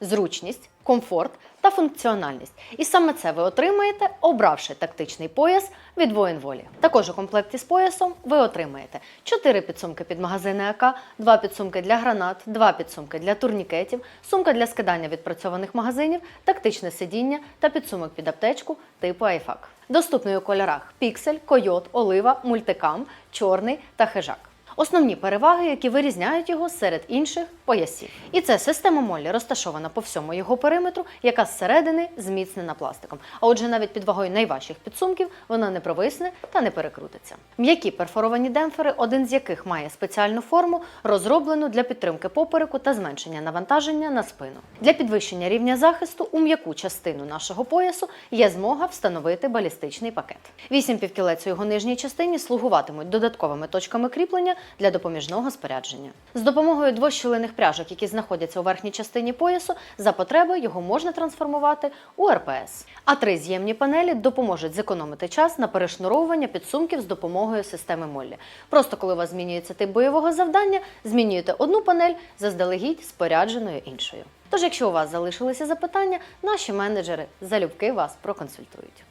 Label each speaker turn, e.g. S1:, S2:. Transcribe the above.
S1: зручність, комфорт та функціональність. І саме це ви отримаєте, обравши тактичний пояс від воїн волі. Також у комплекті з поясом ви отримаєте 4 підсумки під магазини АК, 2 підсумки для гранат, 2 підсумки для турнікетів, сумка для скидання відпрацьованих магазинів, тактичне сидіння та підсумок під аптечку типу айфак. Доступний у кольорах піксель, койот, олива, мультикам, чорний та хижак. Основні переваги, які вирізняють його серед інших поясів. І це система Моллі розташована по всьому його периметру, яка зсередини зміцнена пластиком. А отже, навіть під вагою найважчих підсумків вона не провисне та не перекрутиться. М'які перфоровані демпфери, один з яких має спеціальну форму, розроблену для підтримки попереку та зменшення навантаження на спину. Для підвищення рівня захисту у м'яку частину нашого поясу є змога встановити балістичний пакет. Вісім півкілець у його нижній частині слугуватимуть додатковими точками кріплення для допоміжного спорядження. З допомогою двощілиних пряжок, які знаходяться у верхній частині поясу, за потреби його можна трансформувати у РПС. А три з'ємні панелі допоможуть зекономити час на перешнуровування підсумків з допомогою системи Моллі. Просто коли у вас змінюється тип бойового завдання, змінюєте одну панель заздалегідь спорядженою іншою. Тож, якщо у вас залишилися запитання, наші менеджери залюбки вас проконсультують.